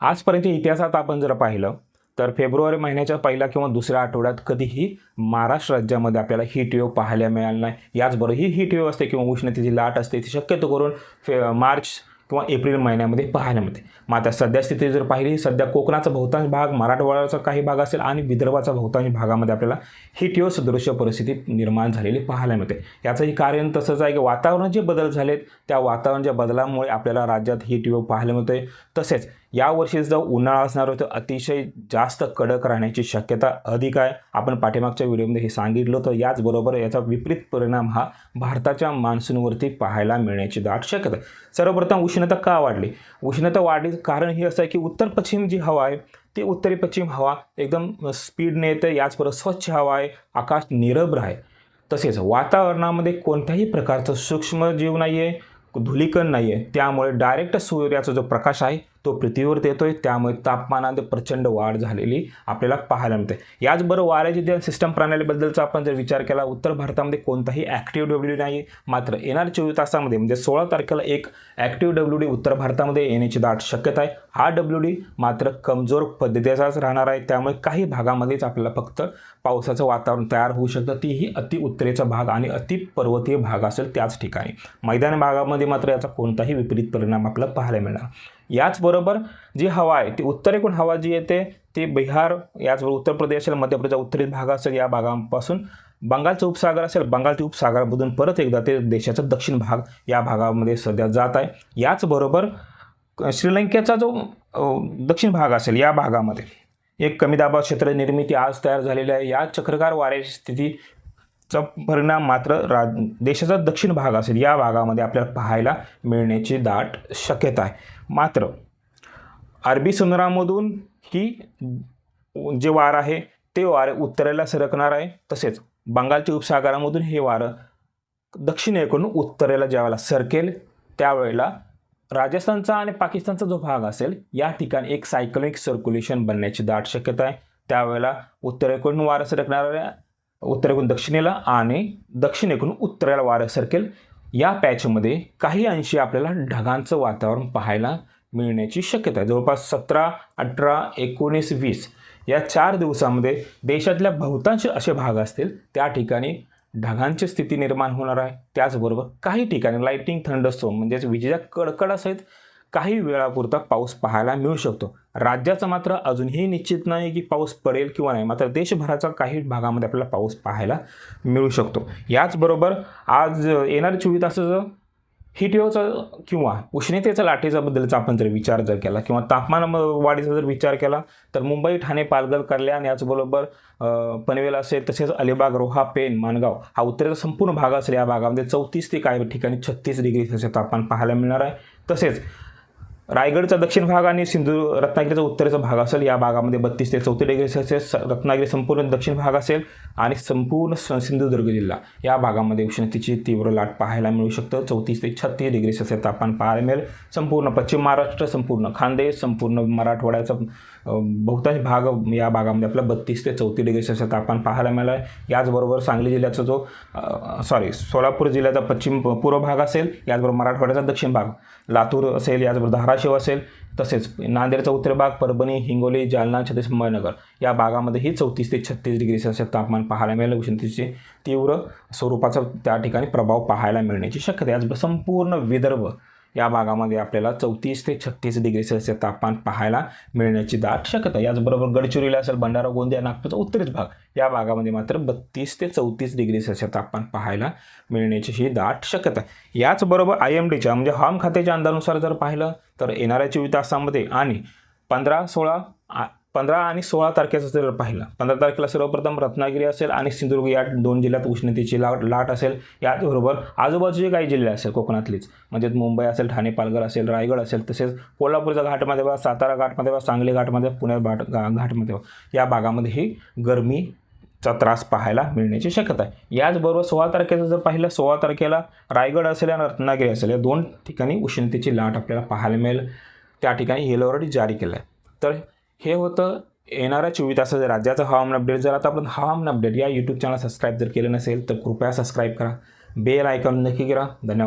आजपर्यंत इतिहासात आपण जर पाहिलं तर फेब्रुवारी महिन्याच्या पहिल्या किंवा दुसऱ्या आठवड्यात कधीही महाराष्ट्र राज्यामध्ये आपल्याला हीट वेव्ह पाहायला मिळालं नाही. याचबरोबर ही हीट वेव्ह असते किंवा उष्णतेची लाट असते ती शक्यतो करून फे मार्च किंवा एप्रिल महिन्यामध्ये पाहायला मिळते. मग आता सध्या स्थिती जर पाहिली सध्या कोकणाचा बहुतांश भाग मराठवाड्याचा काही भाग असेल आणि विदर्भाचा बहुतांश भागामध्ये आपल्याला हिट वेव्ह सदृश्य परिस्थिती निर्माण झालेली पाहायला मिळते. याचंही कारण तसंच आहे की वातावरणात जे बदल झालेत त्या वातावरणाच्या बदलामुळे आपल्याला राज्यात हिट वेव्ह पाहायला मिळते तसेच यावर्षी जो उन्हाळा असणार होतं अतिशय जास्त कडक राहण्याची शक्यता अधिक आहे. आपण पाठीमागच्या व्हिडिओमध्ये हे सांगितलं होतं. याचबरोबर याचा विपरीत परिणाम हा भारताच्या मान्सूनवरती पाहायला मिळण्याची दाट शक्यता आहे. सर्वप्रथम उष्णता का वाढली? उष्णता वाढली कारण हे असं आहे की उत्तर पश्चिम जी हवा आहे ती उत्तरी पश्चिम हवा एकदम स्पीडने येते याचबरोबर स्वच्छ हवा आहे आकाश निरभ्र आहे. तसेच वातावरणामध्ये कोणत्याही प्रकारचं सूक्ष्मजीव नाही आहे धुलीकण नाही आहे त्यामुळे डायरेक्ट सूर्याचा जो प्रकाश आहे तो पृथ्वीवर येतोय त्यामुळे तापमानात प्रचंड वाढ झालेली आपल्याला पाहायला मिळते. याचबरोबर वाऱ्याची जे सिस्टम प्रणालीबद्दलचा आपण जर विचार केला उत्तर भारतामध्ये कोणताही ॲक्टिव्ह डब्ल्यू डी नाही मात्र येणार चोवीस तासामध्ये म्हणजे सोळा तारखेला एक ॲक्टिव्ह डब्ल्यू डी उत्तर भारतामध्ये येण्याची दाट शक्यता आहे. हा डब्ल्यू डी मात्र कमजोर पद्धतीचाच राहणार आहे त्यामुळे काही भागामध्येच आपल्याला फक्त पावसाचं वातावरण तयार होऊ शकतं. तीही अति उत्तरेचा भाग आणि अति पर्वतीय भाग असेल त्याच ठिकाणी. मैदानी भागामध्ये मात्र याचा कोणताही विपरीत परिणाम आपल्याला पाहायला मिळणार. याचबरोबर जी हवा आहे ती उत्तरेकडून हवा जी येते ती बिहार याचबरोबर उत्तर प्रदेश असेल मध्य प्रदेश उत्तरेत भाग असेल या भागापासून बंगालचा उपसागर असेल बंगालच्या उपसागरामधून परत एकदा ते देशाचा दक्षिण भाग या भागामध्ये सध्या जात आहे. याचबरोबर श्रीलंकेचा जो दक्षिण भाग असेल या भागामध्ये एक कमी दाबा क्षेत्र निर्मिती आज तयार झालेली आहे. या चक्रकार वाऱ्याची स्थिती चा परिणाम मात्र रा देशाचा दक्षिण भाग असेल या भागामध्ये आपल्याला पाहायला मिळण्याची दाट शक्यता आहे. मात्र अरबी समुद्रामधून ही जे वार आहे ते वारं उत्तरेला सरकणार आहे. तसेच बंगालच्या उपसागरामधून हे वारं दक्षिणेकडून उत्तरेला ज्यावेळेला सरकेल. त्यावेळेला राजस्थानचा आणि पाकिस्तानचा जो भाग असेल या ठिकाणी एक सायक्लोनिक सर्क्युलेशन बनण्याची दाट शक्यता आहे. त्यावेळेला उत्तरेकडून वारं सरकणार आहे. उत्तरेकडून दक्षिणेला आणि दक्षिणेकडून उत्तरेला वारं सरकेल. या पॅचमध्ये काही अंशी आपल्याला ढगांचं वातावरण पाहायला मिळण्याची शक्यता आहे. जवळपास सतरा अठरा एकोणीस वीस या चार दिवसामध्ये देशातल्या बहुतांश असे भाग असतील त्या ठिकाणी ढगांची स्थिती निर्माण होणार आहे. त्याचबरोबर काही ठिकाणी लाईटिंग थंडस्टोम म्हणजेच विजेच्या कडकडासहित काही वेळापुरता पाऊस पाहायला मिळू शकतो. राज्याचं मात्र अजूनही निश्चित नाही की पाऊस पडेल किंवा नाही. मात्र देशभराचा काही भागामध्ये आपल्याला पाऊस पाहायला मिळू शकतो. याचबरोबर आज येणाऱ्या चोवीस तासाचं हिटवेवचा किंवा उष्णतेचा लाटेचा बद्दलचा आपण जर विचार जर केला किंवा तापमान वाढीचा जर विचार केला तर मुंबई ठाणे पालघर कल्याण याचबरोबर पनवेल असेल तसेच अलिबाग रोहा पेन माणगाव हा उत्तरेचा संपूर्ण भाग असेल या भागामध्ये चौतीस ते काही ठिकाणी छत्तीस डिग्री सेल्सिअस तापमान पाहायला मिळणार आहे. तसेच रायगडचा दक्षिण भाग आणि सिंधू रत्नागिरीचा उत्तरेचा भाग असेल या भागामध्ये बत्तीस ते चौतीस डिग्री सेल्सिअस रत्नागिरी संपूर्ण दक्षिण भाग असेल आणि संपूर्ण स- सिंधुदुर्ग जिल्हा. या भागामध्ये उष्णतेची तीव्र लाट पाहायला मिळू शकतं. चौतीस ते छत्तीस डिग्री सेल्सिअस तापमान पाहायला मिळेल. संपूर्ण पश्चिम महाराष्ट्र संपूर्ण खानदेश संपूर्ण मराठवाड्याचा बहुतांश भाग या भागामध्ये आपला बत्तीस ते चौतीस डिग्री सेल्सिअस तापमान पाहायला मिळालं आहे. याचबरोबर सांगली जिल्ह्याचा जो सॉरी सोलापूर जिल्ह्याचा पश्चिम पूर्व भाग असेल याचबरोबर मराठवाड्याचा दक्षिण भाग. लातूर असेल याचबरोबर धाराशिव असेल तसेच नांदेडचा उत्तर भाग परभणी हिंगोली जालना छत्तीस संभाजीनगर या भागामध्येही चौतीस ते छत्तीस डिग्री सेल्सिअस तापमान पाहायला मिळेल. उष्णतेचे तीव्र स्वरूपाचा त्या ठिकाणी प्रभाव पाहायला मिळण्याची शक्यता आहे. संपूर्ण विदर्भ या भागामध्ये आपल्याला चौतीस ते छत्तीस डिग्री सेल्सिअस तापमान पाहायला मिळण्याची दाट शक्यता याचबरोबर गडचिरोली असेल भंडारा गोंदिया नागपूरचा उत्तरेच भाग या भागामध्ये मात्र बत्तीस ते चौतीस डिग्री सेल्सिअस तापमान पाहायला मिळण्याची ही दाट शक्यता याचबरोबर आय एम डीच्या म्हणजे हवामान खात्याच्या अंदाजानुसार जर पाहिलं तर येणाऱ्या चोवीस तासामध्ये आणि पंधरा सोळा आ- पंधरा आणि सोळा तारखेचं जर पाहिलं. पंधरा तारखेला सर्वप्रथम रत्नागिरी असेल आणि सिंधुदुर्ग या दोन जिल्ह्यात उष्णतेची लाट लाट असेल. याचबरोबर आजूबाजूचे काही जिल्हे असेल कोकणातलीच. म्हणजे मुंबई असेल ठाणे पालघर असेल रायगड असेल तसेच कोल्हापूरच्या घाटमध्ये बा सातारा घाटमध्ये वा सांगली घाटमध्ये पुणे घाट घाटमध्ये या भागामध्ये ही गरमी चा त्रास पाहायला मिळण्याची शक्यता आहे. याचबरोबर सोळा तारखेचं जर पाहिलं सोळा तारखेला रायगड असेल आणि रत्नागिरी असेल या दोन ठिकाणी उष्णतेची लाट आपल्याला पाहायला मिळेल. त्या ठिकाणी येलो अलर्ट जारी केलं आहे तर हे होतं येणाऱ्या चोवीस तासाचं राज्याचं हवामान अपडेट जर आता आपण हवामान अपडेट या यूट्यूब चॅनल सबस्क्राईब जर केलं नसेल तर कृपया सबस्क्राईब करा. बेल आयकॉन नक्की करा. धन्यवाद.